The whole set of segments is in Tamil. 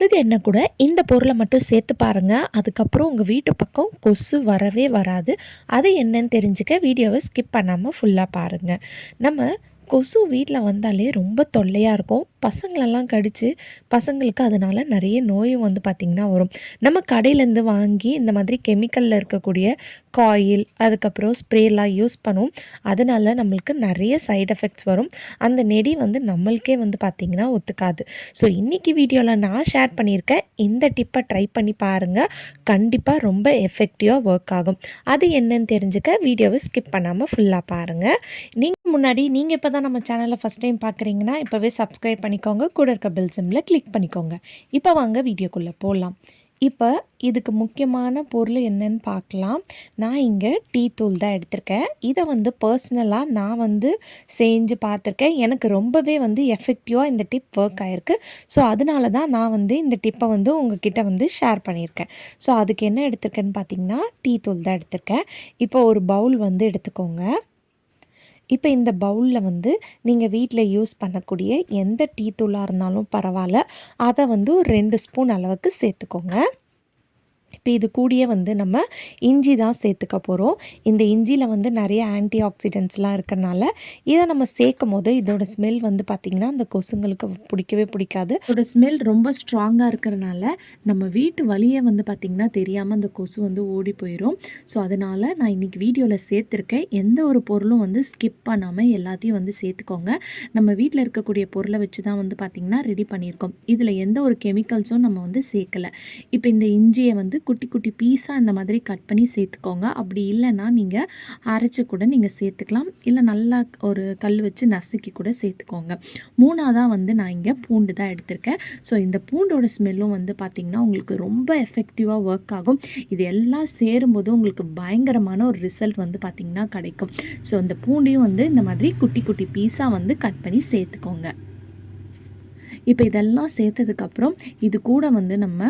கடுகு எண்ணெய் கூட இந்த பொருளை மட்டும் சேர்த்து பாருங்கள் அதுக்கப்புறம் உங்கள் வீட்டு பக்கம் கொசு வரவே வராது. அது என்னன்னு தெரிஞ்சுக்க வீடியோவை ஸ்கிப் பண்ணாமல் ஃபுல்லாக பாருங்கள் நம்ம கொசு வீட்டில் வந்தாலே ரொம்ப தொல்லையாக இருக்கும். பசங்களெல்லாம் கடித்து பசங்களுக்கு அதனால் நிறைய நோயும் வந்து பார்த்திங்கன்னா வரும். நம்ம கடையிலேருந்து வாங்கி இந்த மாதிரி கெமிக்கலில் இருக்கக்கூடிய காயில் அதுக்கப்புறம் ஸ்ப்ரேலாம் யூஸ் பண்ணுவோம். அதனால் நம்மளுக்கு நிறைய சைட் எஃபெக்ட்ஸ் வரும். அந்த நெடி வந்து நம்மளுக்கே வந்து பார்த்திங்கன்னா ஒத்துக்காது. ஸோ இன்றைக்கி வீடியோவில் நான் ஷேர் பண்ணியிருக்கேன். இந்த டிப்பை ட்ரை பண்ணி பாருங்கள் கண்டிப்பாக ரொம்ப எஃபெக்டிவாக ஒர்க் ஆகும். அது என்னன்னு தெரிஞ்சுக்க வீடியோவை ஸ்கிப் பண்ணாமல் ஃபுல்லாக பாருங்கள் நீங்கள் முன்னாடி நீங்கள் இப்போ தான் நம்ம சேனலை ஃபஸ்ட் டைம் பார்க்குறீங்கன்னா இப்போவே சப்ஸ்கிரைப் பண்ணிக்கோங்க. கூட இருக்க பெல் சிம்மில் கிளிக் பண்ணிக்கோங்க. இப்போ வாங்க வீடியோக்குள்ளே போகலாம் இப்போ இதுக்கு முக்கியமான பொருள் என்னன்னு பார்க்கலாம். நான் இங்கே டீ தூள் தான் எடுத்திருக்கேன். இதை வந்து பர்சனலாக நான் வந்து செஞ்சு பார்த்துருக்கேன். எனக்கு ரொம்பவே வந்து எஃபெக்டிவாக இந்த டிப் ஒர்க் ஆகிருக்கு ஸோ அதனால தான் நான் வந்து இந்த டிப்பை வந்து உங்ககிட்ட வந்து ஷேர் பண்ணியிருக்கேன். ஸோ அதுக்கு என்ன எடுத்திருக்கேன்னு பார்த்தீங்கன்னா டீ தூள் தான் எடுத்திருக்கேன். இப்போ ஒரு பவுல் வந்து எடுத்துக்கோங்க. இப்போ இந்த பவுலில் வந்து நீங்கள் வீட்டில் யூஸ் பண்ணக்கூடிய எந்த டீ தூளாக இருந்தாலும் பரவாயில்ல. அதை வந்து ஒரு ரெண்டு ஸ்பூன் அளவுக்கு சேர்த்துக்கோங்க. இப்போ இது கூடிய வந்து நம்ம இஞ்சி தான் சேர்த்துக்க போகிறோம் இந்த இஞ்சியில் வந்து நிறைய ஆன்டி ஆக்சிடென்ட்ஸ்லாம் இருக்கிறனால இதை நம்ம சேர்க்கும் போது இதோட ஸ்மெல் வந்து பார்த்திங்கன்னா அந்த கொசுங்களுக்கு பிடிக்கவே பிடிக்காது. இதோட ஸ்மெல் ரொம்ப ஸ்ட்ராங்காக இருக்கிறனால நம்ம வீட்டு வழியே வந்து பார்த்திங்கன்னா தெரியாமல் அந்த கொசு வந்து ஓடி போயிடும் ஸோ அதனால் நான் இன்றைக்கி வீடியோவில் சேர்த்துருக்கேன். எந்த ஒரு பொருளும் வந்து ஸ்கிப் பண்ணாமல் எல்லாத்தையும் வந்து சேர்த்துக்கோங்க. நம்ம வீட்டில் இருக்கக்கூடிய பொருளை வச்சு தான் வந்து பார்த்திங்கன்னா ரெடி பண்ணியிருக்கோம். இதில் எந்த ஒரு கெமிக்கல்ஸும் நம்ம வந்து சேர்க்கலை. இப்போ இந்த இஞ்சியை வந்து குட்டி குட்டி பீஸாக இந்த மாதிரி கட் பண்ணி சேர்த்துக்கோங்க. அப்படி இல்லைன்னா நீங்கள் அரைச்சி கூட நீங்கள் சேர்த்துக்கலாம். இல்லை நல்லா ஒரு கல் வச்சு நசுக்கி கூட சேர்த்துக்கோங்க. மூணாவதாக வந்து நான் இங்கே பூண்டு தான் எடுத்திருக்கேன். ஸோ இந்த பூண்டோட ஸ்மெல்லும் வந்து பார்த்திங்கன்னா உங்களுக்கு ரொம்ப எஃபெக்டிவாக ஒர்க் ஆகும். இது எல்லாம் சேரும்போது உங்களுக்கு பயங்கரமான ஒரு ரிசல்ட் வந்து பார்த்திங்கன்னா கிடைக்கும். ஸோ இந்த பூண்டையும் வந்து இந்த மாதிரி குட்டி குட்டி பீஸாக வந்து கட் பண்ணி சேர்த்துக்கோங்க. இப்போ இதெல்லாம் சேர்த்ததுக்கப்புறம் இது கூட வந்து நம்ம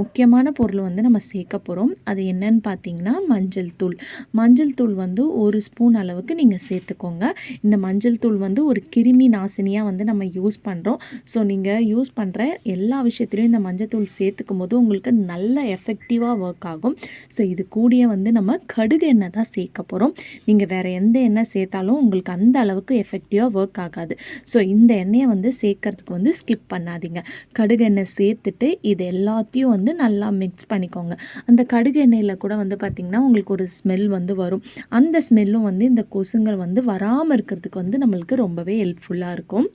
முக்கியமான பொருள் வந்து நம்ம சேர்க்க போகிறோம் அது என்னன்னு பார்த்தீங்கன்னா மஞ்சள் தூள். மஞ்சள் தூள் வந்து ஒரு ஸ்பூன் அளவுக்கு நீங்கள் சேர்த்துக்கோங்க. இந்த மஞ்சள் தூள் வந்து ஒரு கிருமி நாசினியாக வந்து நம்ம யூஸ் பண்ணுறோம் ஸோ நீங்கள் யூஸ் பண்ணுற எல்லா விஷயத்துலையும் இந்த மஞ்சள் தூள் சேர்த்துக்கும் போது உங்களுக்கு நல்ல எஃபெக்டிவாக ஒர்க் ஆகும். ஸோ இது கூடிய வந்து நம்ம கடுகு எண்ணெய் தான் சேர்க்க போகிறோம் நீங்கள் வேறு எந்த எண்ணெய் சேர்த்தாலும் உங்களுக்கு அந்த அளவுக்கு எஃபெக்டிவாக ஒர்க் ஆகாது. ஸோ இந்த எண்ணெயை வந்து சேர்க்கறதுக்கு வந்து ஸ்கிப் பண்ணாதீங்க. கடுகு எண்ணெய் சேர்த்துட்டு இது எல்லாத்தையும் வந்து நல்லா மிக்ஸ் பண்ணிக்கோங்க. அந்த கடுகு எண்ணெயில் கூட வந்து பார்த்திங்கன்னா உங்களுக்கு ஒரு ஸ்மெல் வந்து வரும். அந்த ஸ்மெல்லும் வந்து இந்த கொசுங்கள் வந்து வராமல் இருக்கிறதுக்கு வந்து நம்மளுக்கு ரொம்பவே ஹெல்ப்ஃபுல்லாக இருக்கும்.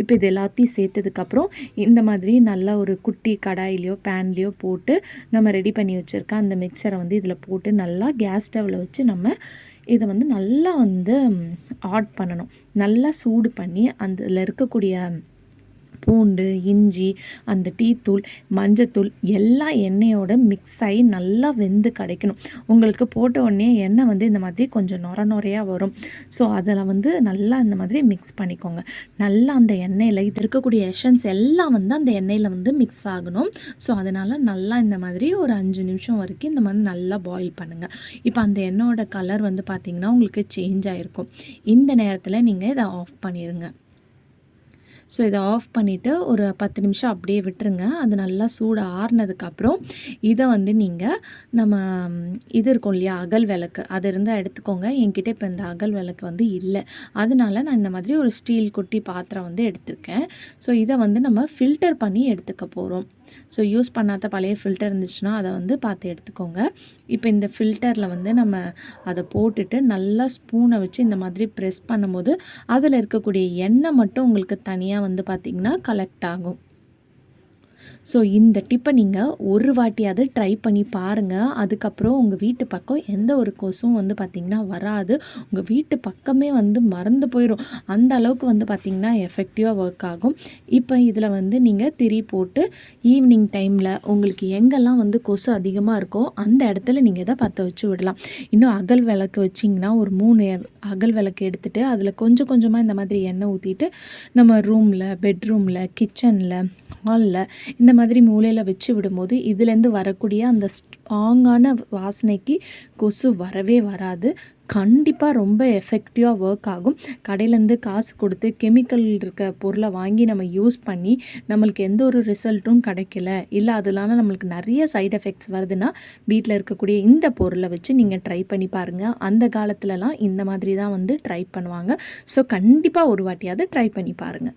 இப்போ இது எல்லாத்தையும் சேர்த்ததுக்கப்புறம் இந்த மாதிரி நல்லா ஒரு குட்டி கடாயிலையோ பேன்லேயோ போட்டு நம்ம ரெடி பண்ணி வச்சுருக்க அந்த மிக்சரை வந்து இதில் போட்டு நல்லா கேஸ் ஸ்டவ்வில் வச்சு நம்ம இதை வந்து நல்லா வந்து ஆட் பண்ணணும். நல்லா சூடு பண்ணி அதில் இருக்கக்கூடிய பூண்டு இஞ்சி அந்த டீத்தூள் மஞ்சத்தூள் எல்லா எண்ணெயோட மிக்ஸ் ஆகி நல்லா வெந்து கிடைக்கணும். உங்களுக்கு போட்ட உடனே எண்ணெய் வந்து இந்த மாதிரி கொஞ்சம் நொர நொறையாக வரும். ஸோ அதில் வந்து நல்லா இந்த மாதிரி மிக்ஸ் பண்ணிக்கோங்க. நல்லா அந்த எண்ணெயில் இது இருக்கக்கூடிய எஷன்ஸ் எல்லாம் வந்து அந்த எண்ணெயில் வந்து மிக்ஸ் ஆகணும். ஸோ அதனால் நல்லா இந்த மாதிரி ஒரு அஞ்சு நிமிஷம் வரைக்கும் இந்த மாதிரி நல்லா பாயில் பண்ணுங்கள் இப்போ அந்த எண்ணெயோட கலர் வந்து பார்த்திங்கன்னா உங்களுக்கு சேஞ்ச் ஆகிருக்கும் இந்த நேரத்தில் நீங்கள் இதை ஆஃப் பண்ணிடுங்க ஸோ இதை ஆஃப் பண்ணிவிட்டு ஒரு பத்து நிமிஷம் அப்படியே விட்டுருங்க. அது நல்லா சூடு ஆறுனதுக்கப்புறம் இதை வந்து நீங்கள் நம்ம இது இருக்கும் இல்லையா அகல் விளக்கு. அது இருந்தால் எடுத்துக்கோங்க. என்கிட்ட இப்போ இந்த அகல் விளக்கு வந்து இல்லை. அதனால நான் இந்த மாதிரி ஒரு ஸ்டீல் குட்டி பாத்திரம் வந்து எடுத்திருக்கேன். ஸோ இதை வந்து நம்ம ஃபில்டர் பண்ணி எடுத்துக்க போகிறோம் ஸோ யூஸ் பண்ணாத பழைய ஃபில்டர் இருந்துச்சுன்னா அதை வந்து பார்த்து எடுத்துக்கோங்க. இப்போ இந்த ஃபில்டரில் வந்து நம்ம அதை போட்டுட்டு நல்லா ஸ்பூனை வச்சு இந்த மாதிரி ப்ரெஸ் பண்ணும்போது அதில் இருக்கக்கூடிய எண்ணெய் மட்டும் உங்களுக்கு தனியாக வந்து பார்த்திங்கன்னா கலெக்ட் ஆகும். ஸோ இந்த டிப்பை நீங்கள் ஒரு வாட்டியாவது ட்ரை பண்ணி பாருங்கள் அதுக்கப்புறம் உங்கள் வீட்டு பக்கம் எந்த ஒரு கொசும் வந்து பார்த்திங்கன்னா வராது. உங்கள் வீட்டு பக்கமே வந்து மறந்து போயிடும் அந்த அளவுக்கு வந்து பார்த்திங்கன்னா எஃபெக்டிவாக ஒர்க் ஆகும். இப்போ இதில் வந்து நீங்கள் திரி போட்டு ஈவினிங் டைமில் உங்களுக்கு எங்கெல்லாம் வந்து கொசு அதிகமாக இருக்கோ அந்த இடத்துல நீங்கள் இதை பற்ற வச்சு விடலாம். இன்னும் அகல் விளக்கு வச்சிங்கன்னா ஒரு மூணு அகல் விளக்கு எடுத்துகிட்டு அதில் கொஞ்சம் கொஞ்சமாக இந்த மாதிரி எண்ணெய் ஊற்றிட்டு நம்ம ரூமில் பெட்ரூமில் கிச்சனில் ஹாலில் இந்த மாதிரி மூலையில் வச்சு விடும்போது இதுலேருந்து வரக்கூடிய அந்த ஸ்ட்ராங்கான வாசனைக்கு கொசு வரவே வராது. கண்டிப்பாக ரொம்ப எஃபெக்டிவாக ஒர்க் ஆகும். கடையிலேருந்து காசு கொடுத்து கெமிக்கல் இருக்க பொருளை வாங்கி நம்ம யூஸ் பண்ணி நம்மளுக்கு எந்த ஒரு ரிசல்ட்டும் கிடைக்கல. இல்லை அதனால நம்மளுக்கு நிறைய சைட் எஃபெக்ட்ஸ் வருதுன்னா வீட்டில் இருக்கக்கூடிய இந்த பொருளை வச்சு நீங்கள் ட்ரை பண்ணி பாருங்கள் அந்த காலத்துலலாம் இந்த மாதிரி தான் வந்து ட்ரை பண்ணுவாங்க. ஸோ கண்டிப்பாக ஒரு வாட்டியாவது ட்ரை பண்ணி பாருங்கள்